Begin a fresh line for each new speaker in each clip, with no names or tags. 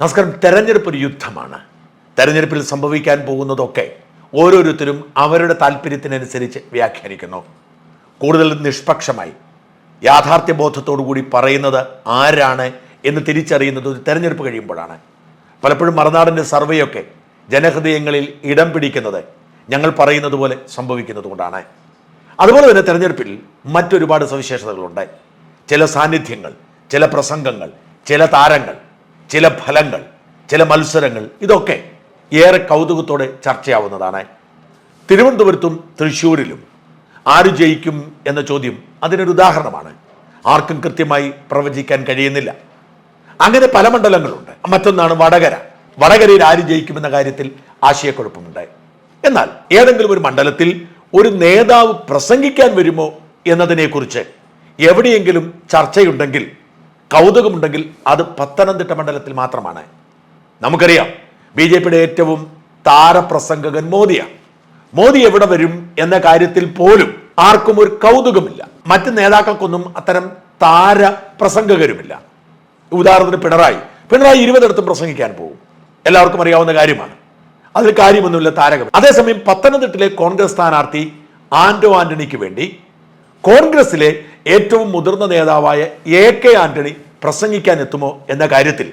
നമസ്കാരം. തെരഞ്ഞെടുപ്പ് ഒരു യുദ്ധമാണ്. തെരഞ്ഞെടുപ്പിൽ സംഭവിക്കാൻ പോകുന്നതൊക്കെ ഓരോരുത്തരും അവരുടെ താല്പര്യത്തിനനുസരിച്ച് വ്യാഖ്യാനിക്കുന്നു. കൂടുതൽ നിഷ്പക്ഷമായി യാഥാർത്ഥ്യബോധത്തോടു കൂടി പറയുന്നത് ആരാണ് എന്ന് തിരിച്ചറിയുന്നത് ഒരു തെരഞ്ഞെടുപ്പ് കഴിയുമ്പോഴാണ്. പലപ്പോഴും മറുനാടിന്റെ സർവേയൊക്കെ ജനഹൃദയങ്ങളിൽ ഇടം പിടിക്കുന്നത് ഞങ്ങൾ പറയുന്നത് പോലെ സംഭവിക്കുന്നത് കൊണ്ടാണ്. അതുപോലെ തന്നെ തെരഞ്ഞെടുപ്പിൽ മറ്റൊരുപാട് സവിശേഷതകളുണ്ട്. ചില സാന്നിധ്യങ്ങൾ ചില പ്രസംഗങ്ങൾ ചില താരങ്ങൾ ചില ഫലങ്ങൾ ചില മത്സരങ്ങൾ ഇതൊക്കെ ഏറെ കൗതുകത്തോടെ ചർച്ചയാവുന്നതാണ്. തിരുവനന്തപുരത്തും തൃശ്ശൂരിലും ആര് ജയിക്കും എന്ന ചോദ്യം അതിനൊരു ഉദാഹരണമാണ്. ആർക്കും കൃത്യമായി പ്രവചിക്കാൻ കഴിയുന്നില്ല. അങ്ങനെ പല മണ്ഡലങ്ങളുണ്ട്. മറ്റൊന്നാണ് വടകര. വടകരയിൽ ആര് ജയിക്കുമെന്ന കാര്യത്തിൽ ആശയക്കുഴപ്പമുണ്ട്. എന്നാൽ ഏതെങ്കിലും ഒരു മണ്ഡലത്തിൽ ഒരു നേതാവ് പ്രസംഗിക്കാൻ വരുമോ എന്നതിനെക്കുറിച്ച് എവിടെയെങ്കിലും ചർച്ചയുണ്ടെങ്കിൽ കൗതുകമുണ്ടെങ്കിൽ അത് പത്തനംതിട്ട മണ്ഡലത്തിൽ മാത്രമാണ്. നമുക്കറിയാം ബി ജെ പിയുടെ ഏറ്റവും താരപ്രസംഗകൻ മോദിയാണ്. മോദി എവിടെ വരും എന്ന കാര്യത്തിൽ പോലും ആർക്കും ഒരു കൗതുകമില്ല. മറ്റ് നേതാക്കൾക്കൊന്നും അത്തരം താര പ്രസംഗകരുമില്ല ഉദാഹരണത്തിന് പിണറായി. പിണറായി ഇരുപതിടത്തും പ്രസംഗിക്കാൻ പോകും. എല്ലാവർക്കും അറിയാവുന്ന കാര്യമാണ്. അതിൽ കാര്യമൊന്നുമില്ല താരകം അതേസമയം പത്തനംതിട്ടയിലെ കോൺഗ്രസ് സ്ഥാനാർത്ഥി ആന്റോ ആന്റണിക്ക് വേണ്ടി കോൺഗ്രസിലെ ഏറ്റവും മുതിർന്ന നേതാവായ എ കെ ആന്റണി പ്രസംഗിക്കാൻ എത്തുമോ എന്ന കാര്യത്തിൽ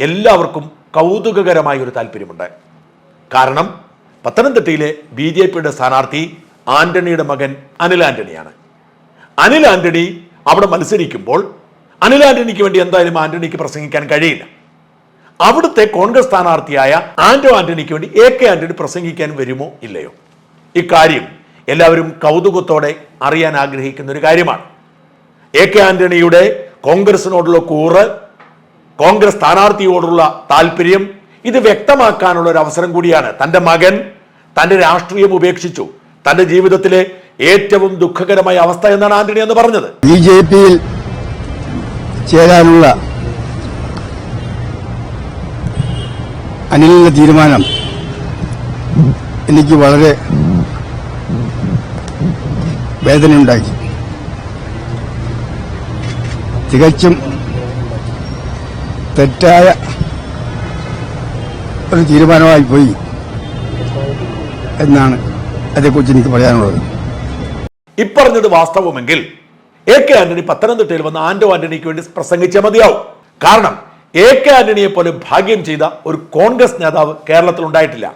എല്ലാവർക്കും കൗതുകകരമായ ഒരു താല്പര്യമുണ്ട്. കാരണം പത്തനംതിട്ടയിലെ ബി ജെ പിയുടെ സ്ഥാനാർത്ഥി ആന്റണിയുടെ മകൻ അനിൽ ആന്റണിയാണ്. അനിൽ ആന്റണി അവിടെ മത്സരിക്കുമ്പോൾ അനിൽ ആന്റണിക്ക് വേണ്ടി എന്തായാലും ആന്റണിക്ക് പ്രസംഗിക്കാൻ കഴിയില്ല. അവിടുത്തെ കോൺഗ്രസ് സ്ഥാനാർത്ഥിയായ ആന്റോ ആന്റണിക്ക് വേണ്ടി എ കെ ആന്റണി പ്രസംഗിക്കാൻ വരുമോ ഇല്ലയോ? ഇക്കാര്യം എല്ലാവരും കൗതുകത്തോടെ അറിയാൻ ആഗ്രഹിക്കുന്ന ഒരു കാര്യമാണ്. എ കെ ആന്റണിയുടെ കോൺഗ്രസിനോടുള്ള കൂറ് കോൺഗ്രസ് സ്ഥാനാർത്ഥിയോടുള്ള താല്പര്യം ഇത് വ്യക്തമാക്കാനുള്ള ഒരു അവസരം കൂടിയാണ്. തന്റെ മകൻ തന്റെ രാഷ്ട്രീയം ഉപേക്ഷിച്ചു. തന്റെ ജീവിതത്തിലെ ഏറ്റവും ദുഃഖകരമായ അവസ്ഥ എന്നാണ് ആന്റണി എന്ന് പറഞ്ഞത്.
ബി ജെ പിയിൽ ചേരാനുള്ള അനിലിന്റെ തീരുമാനം എനിക്ക് വളരെ വേദനയുണ്ടാക്കി തികച്ചും തെറ്റായ ഒരു തീരുമാനമായി പോയി എന്നാണ് അതേക്കുറിച്ച് എനിക്ക് പറയാനുള്ളത്.
ഇപ്പറഞ്ഞത് വാസ്തവമെങ്കിൽ എ കെ ആന്റണി പത്തനംതിട്ടയിൽ വന്ന് ആന്റോ ആന്റണിക്ക് വേണ്ടി പ്രസംഗിച്ചേ മതിയാവും. കാരണം എ കെ ആന്റണിയെ പോലെ ഭാഗ്യം ചെയ്ത ഒരു കോൺഗ്രസ് നേതാവ് കേരളത്തിൽ ഉണ്ടായിട്ടില്ല.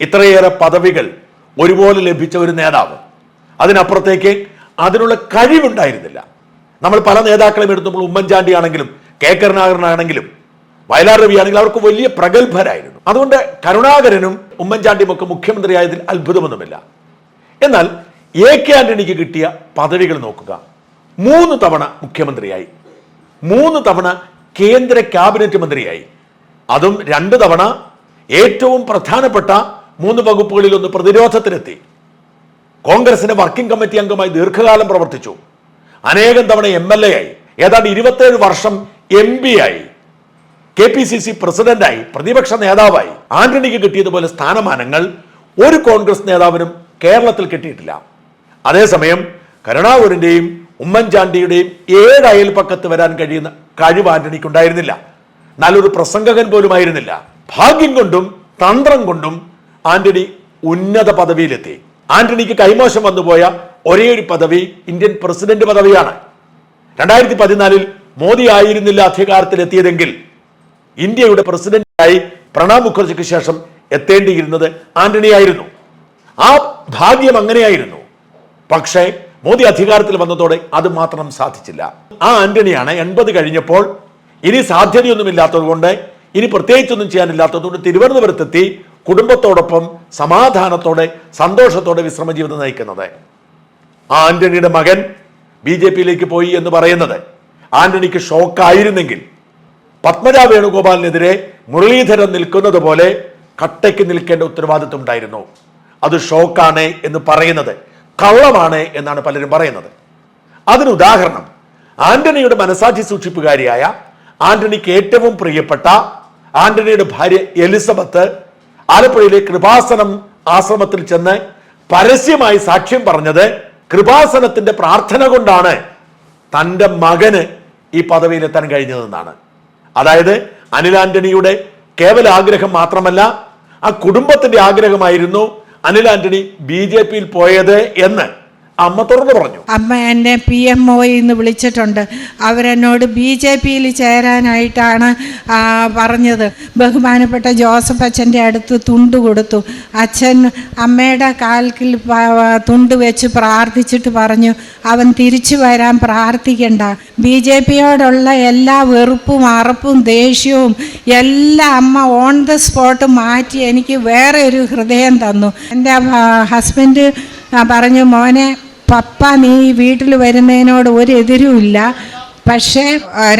ഇത്രയേറെ പദവികൾ ഒരുപോലെ ലഭിച്ച ഒരു നേതാവ്. അതിനപ്പുറത്തേക്ക് അതിനുള്ള കഴിവുണ്ടായിരുന്നില്ല. നമ്മൾ പല നേതാക്കളെയും എടുത്തപ്പോൾ ഉമ്മൻചാണ്ടി ആണെങ്കിലും കെ. കരുണാകരനാണെങ്കിലും വയലാർ രവി ആണെങ്കിലും അവർക്ക് വലിയ പ്രഗത്ഭരായിരുന്നു. അതുകൊണ്ട് കരുണാകരനും ഉമ്മൻചാണ്ടിയും ഒക്കെ മുഖ്യമന്ത്രിയായതിൽ അത്ഭുതമൊന്നുമില്ല. എന്നാൽ എ കെ ആന്റണിക്ക് കിട്ടിയ പദവികൾ നോക്കുക. മൂന്ന് തവണ മുഖ്യമന്ത്രിയായി. മൂന്ന് തവണ കേന്ദ്ര ക്യാബിനറ്റ് മന്ത്രിയായി. അതും രണ്ട് തവണ ഏറ്റവും പ്രധാനപ്പെട്ട മൂന്ന് വകുപ്പുകളിൽ ഒന്ന് പ്രതിരോധത്തിനെത്തി. കോൺഗ്രസിന്റെ വർക്കിംഗ് കമ്മിറ്റി അംഗമായി ദീർഘകാലം പ്രവർത്തിച്ചു. അനേകം തവണ എം എൽ എ ആയി. ഏതാണ്ട് ഇരുപത്തേഴ് വർഷം എം പി ആയി. കെ പി സി സി പ്രസിഡന്റായി പ്രതിപക്ഷ നേതാവായി. ആന്റണിക്ക് കിട്ടിയതുപോലെ സ്ഥാനമാനങ്ങൾ ഒരു കോൺഗ്രസ് നേതാവിനും കേരളത്തിൽ കിട്ടിയിട്ടില്ല. അതേസമയം കരുണാകരന്റെയും ഉമ്മൻചാണ്ടിയുടെയും ഏഴ് അയൽപ്പക്കത്ത് വരാൻ കഴിയുന്ന കഴിവ് ആന്റണിക്ക് ഉണ്ടായിരുന്നില്ല നല്ലൊരു പ്രസംഗകൻ പോലുമായിരുന്നില്ല. ഭാഗ്യം കൊണ്ടും തന്ത്രം കൊണ്ടും ആന്റണി ഉന്നത പദവിയിലെത്തി. ആന്റണിക്ക് കൈമോശം വന്നുപോയ ഒരേ ഒരു പദവി ഇന്ത്യൻ പ്രസിഡന്റ് പദവിയാണ്. രണ്ടായിരത്തി പതിനാലിൽ മോദി ആയിരുന്നില്ല അധികാരത്തിലെത്തിയതെങ്കിൽ ഇന്ത്യയുടെ പ്രസിഡന്റായി പ്രണബ് മുഖർജിക്ക് ശേഷം എത്തേണ്ടിയിരുന്നത് ആന്റണി ആയിരുന്നു. ആ ഭാഗ്യം അങ്ങനെയായിരുന്നു. പക്ഷേ മോദി അധികാരത്തിൽ വന്നതോടെ അത് മാത്രം സാധിച്ചില്ല. ആ ആന്റണിയാണ് എൺപത് കഴിഞ്ഞപ്പോൾ ഇനി സാധ്യതയൊന്നുമില്ലാത്തതുകൊണ്ട് ഇനി പ്രത്യേകിച്ചൊന്നും ചെയ്യാനില്ലാത്തതുകൊണ്ട് തിരുവനന്തപുരത്തെത്തി കുടുംബത്തോടൊപ്പം സമാധാനത്തോടെ സന്തോഷത്തോടെ വിശ്രമ ജീവിതം നയിക്കുന്നത്. ആന്റണിയുടെ മകൻ ബി ജെ പിയിലേക്ക് പോയി എന്ന് പറയുന്നത് ആന്റണിക്ക് ഷോക്കായിരുന്നെങ്കിൽ പത്മജ വേണുഗോപാലിനെതിരെ മുരളീധരൻ നിൽക്കുന്നത് പോലെ കട്ടയ്ക്ക് നിൽക്കേണ്ട ഉത്തരവാദിത്വം ഉണ്ടായിരുന്നു. അത് ഷോക്കാണ് എന്ന് പറയുന്നത് കള്ളമാണ് എന്നാണ് പലരും പറയുന്നത്. അതിന് ഉദാഹരണം ആന്റണിയുടെ മനസാക്ഷി സൂക്ഷിപ്പുകാരിയായ ആന്റണിക്ക് ഏറ്റവും പ്രിയപ്പെട്ട ആന്റണിയുടെ ഭാര്യ എലിസബത്ത് ആലപ്പുഴയിലെ കൃപാസനം ആശ്രമത്തിൽ ചെന്ന് പരസ്യമായി സാക്ഷ്യം പറഞ്ഞത് കൃപാസനത്തിന്റെ പ്രാർത്ഥന കൊണ്ടാണ് തന്റെ മകന് ഈ പദവിയിലെത്താൻ കഴിഞ്ഞതെന്നാണ്. അതായത് അനിൽ ആന്റണിയുടെ കേവല ആഗ്രഹം മാത്രമല്ല ആ കുടുംബത്തിന്റെ ആഗ്രഹമായിരുന്നു അനിൽ ആന്റണി ബി ജെ പിയിൽ പോയത് എന്ന്. അമ്മ തുറന്നു പറഞ്ഞു.
അമ്മ എന്നെ പി എം ഒന്ന് വിളിച്ചിട്ടുണ്ട്. അവരെന്നോട് ബി ജെ പിയിൽ ചേരാനായിട്ടാണ് പറഞ്ഞത്. ബഹുമാനപ്പെട്ട ജോസഫ് അച്ഛന്റെ അടുത്ത് തുണ്ട് കൊടുത്തു. അച്ഛൻ അമ്മയുടെ കാൽക്കിൽ തുണ്ട് വെച്ച് പ്രാർത്ഥിച്ചിട്ട് പറഞ്ഞു അവൻ തിരിച്ചു വരാൻ പ്രാർത്ഥിക്കണ്ട. ബി ജെ പിയോടുള്ള എല്ലാ വെറുപ്പും അറപ്പും ദേഷ്യവും എല്ലാം അമ്മ ഓൺ ദ സ്പോട്ട് മാറ്റി എനിക്ക് വേറെ ഒരു ഹൃദയം തന്നു. എന്റെ ഹസ്ബൻഡ് പറഞ്ഞു മോനെ പപ്പ നീ വീട്ടിൽ വരുന്നതിനോട് ഒരു എതിരുമില്ല പക്ഷേ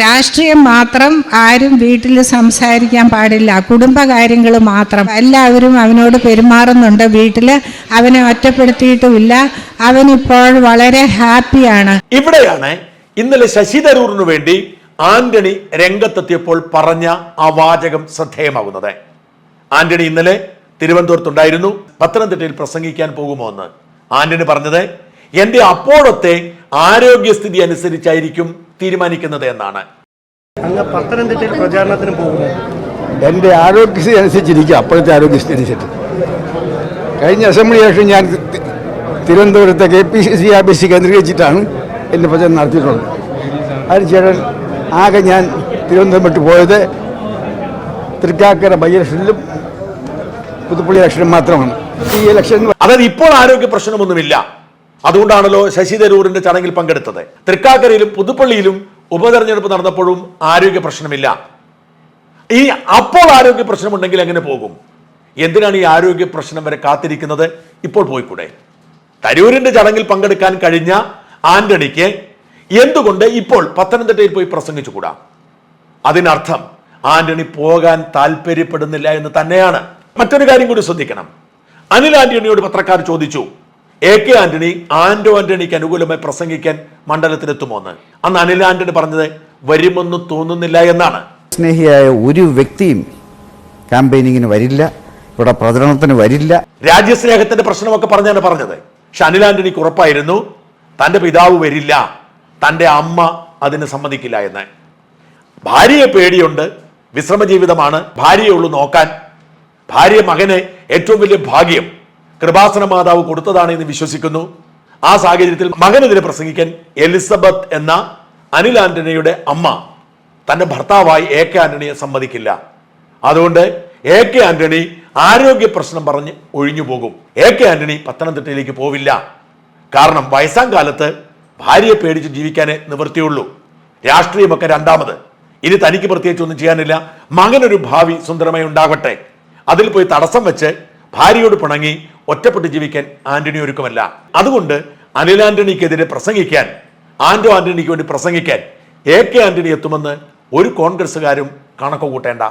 രാഷ്ട്രീയം മാത്രം ആരും വീട്ടിൽ സംസാരിക്കാൻ പാടില്ല. കുടുംബകാര്യങ്ങൾ മാത്രം. എല്ലാവരും അവനോട് പെരുമാറുന്നുണ്ട്. വീട്ടിൽ അവനെ ഒറ്റപ്പെടുത്തിയിട്ടുമില്ല. അവനിപ്പോൾ വളരെ ഹാപ്പിയാണ്.
ഇവിടെയാണ് ഇന്നലെ ശശി തരൂറിന് വേണ്ടി ആന്റണി രംഗത്തെത്തിയപ്പോൾ പറഞ്ഞ ആ വാചകം ശ്രദ്ധേയമാകുന്നത്. ആന്റണി ഇന്നലെ തിരുവനന്തപുരത്തുണ്ടായിരുന്നു. പത്തനംതിട്ടയിൽ പ്രസംഗിക്കാൻ പോകുമോ എന്ന്. ആന്റണി പറഞ്ഞത് എന്റെ അപ്പോഴത്തെ ആരോഗ്യസ്ഥിതി അനുസരിച്ചായിരിക്കും തീരുമാനിക്കുന്നത് എന്നാണ്.
അങ്ങ് പത്തനംതിട്ടയിൽ പ്രചാരണത്തിന് പോകുന്നു.
എന്റെ ആരോഗ്യസ്ഥിതി അനുസരിച്ചിരിക്കും അപ്പോഴത്തെ ആരോഗ്യസ്ഥിതി അനുസരിച്ച് കഴിഞ്ഞ അസംബ്ലി ശേഷം ഞാൻ തിരുവനന്തപുരത്തെ K P C C office കേന്ദ്രീകരിച്ചിട്ടാണ് എന്റെ പ്രചരണം നടത്തിയിട്ടുള്ളത്. അതിനുശേഷം ആകെ ഞാൻ തിരുവനന്തപുരം വിട്ട് പോയത് തൃക്കാക്കര ബൈ ഇലക്ഷനിലും പുതുപ്പള്ളി ഇലക്ഷനും മാത്രമാണ്. ഈ ഇലക്ഷൻ
അതായത് ഇപ്പോൾ ആരോഗ്യ പ്രശ്നമൊന്നുമില്ല. അതുകൊണ്ടാണല്ലോ ശശി തരൂരിന്റെ ചടങ്ങിൽ പങ്കെടുത്തത്. തൃക്കാക്കരയിലും പുതുപ്പള്ളിയിലും ഉപതെരഞ്ഞെടുപ്പ് നടന്നപ്പോഴും ആരോഗ്യ പ്രശ്നമില്ല. ഈ അപ്പോൾ ആരോഗ്യ പ്രശ്നമുണ്ടെങ്കിൽ എങ്ങനെ പോകും? എന്തിനാണ് ഈ ആരോഗ്യ പ്രശ്നം വരെ കാത്തിരിക്കുന്നത്? ഇപ്പോൾ പോയിക്കൂടെ. തരൂരിന്റെ ചടങ്ങിൽ പങ്കെടുക്കാൻ കഴിഞ്ഞ ആന്റണിക്ക് എന്തുകൊണ്ട് ഇപ്പോൾ പത്തനംതിട്ടയിൽ പോയി പ്രസംഗിച്ചുകൂടാ? അതിനർത്ഥം ആന്റണി പോകാൻ താല്പര്യപ്പെടുന്നില്ല എന്ന് തന്നെയാണ്. മറ്റൊരു കാര്യം കൂടി ശ്രദ്ധിക്കണം. അനിൽ ആന്റണിയോട് പത്രക്കാർ ചോദിച്ചു എ കെ ആന്റണി ആന്റോ ആന്റണിക്ക് അനുകൂലമായി പ്രസംഗിക്കാൻ മണ്ഡലത്തിലെത്തുമോ എന്ന് അന്ന് അനിൽ ആന്റണി പറഞ്ഞത് വരുമെന്ന് തോന്നുന്നില്ല എന്നാണ്.
സ്നേഹിയായ ഒരു വ്യക്തിയും ക്യാമ്പയിനിങ്ങിന് വരില്ല ഇവിടെ പ്രചരണത്തിന് വരില്ല.
രാജ്യസ്നേഹത്തിന്റെ പ്രശ്നമൊക്കെ പറഞ്ഞാണ് പറഞ്ഞത്. പക്ഷെ അനിൽ ആന്റണിക്ക് ഉറപ്പായിരുന്നു തന്റെ പിതാവ് വരില്ല തന്റെ അമ്മ അതിന് സമ്മതിക്കില്ല എന്ന്. ഭാര്യയെ പേടിയുണ്ട് വിശ്രമ ജീവിതമാണ് ഭാര്യയുള്ളൂ നോക്കാൻ. ഭാര്യ മകനെ ഏറ്റവും വലിയ ഭാഗ്യം കൃപാസന മാതാവ് കൊടുത്തതാണ് എന്ന് വിശ്വസിക്കുന്നു. ആ സാഹചര്യത്തിൽ മകനെതിരെ പ്രസംഗിക്കാൻ എലിസബത്ത് എന്ന അനിൽ ആന്റണിയുടെ അമ്മ തന്റെ ഭർത്താവായി എ കെ ആന്റണിയെ സമ്മതിക്കില്ല. അതുകൊണ്ട് എ കെ ആന്റണി ആരോഗ്യ പ്രശ്നം പറഞ്ഞ് ഒഴിഞ്ഞു പോകും. എ കെ ആന്റണി പത്തനംതിട്ടയിലേക്ക് പോവില്ല. കാരണം വയസ്സാം കാലത്ത് ഭാര്യയെ പേടിച്ച് ജീവിക്കാനേ നിവൃത്തിയുള്ളൂ. രാഷ്ട്രീയമൊക്കെ രണ്ടാമത്. ഇനി തനിക്ക് പ്രത്യേകിച്ച് ഒന്നും ചെയ്യാനില്ല. മകനൊരു ഭാവി സുന്ദരമായി ഉണ്ടാകട്ടെ. അതിൽ പോയി തടസ്സം വെച്ച് ഭാര്യയോട് പിണങ്ങി ഒറ്റപ്പെട്ട് ജീവിക്കാൻ ആന്റണി ഒരുക്കമല്ല. അതുകൊണ്ട് അനിൽ ആന്റണിക്കെതിരെ പ്രസംഗിക്കാൻ ആന്റോ ആന്റണിക്ക് വേണ്ടി പ്രസംഗിക്കാൻ എ കെ ആന്റണി എത്തുമെന്ന് ഒരു കോൺഗ്രസ്സുകാരും കണക്ക് കൂട്ടേണ്ട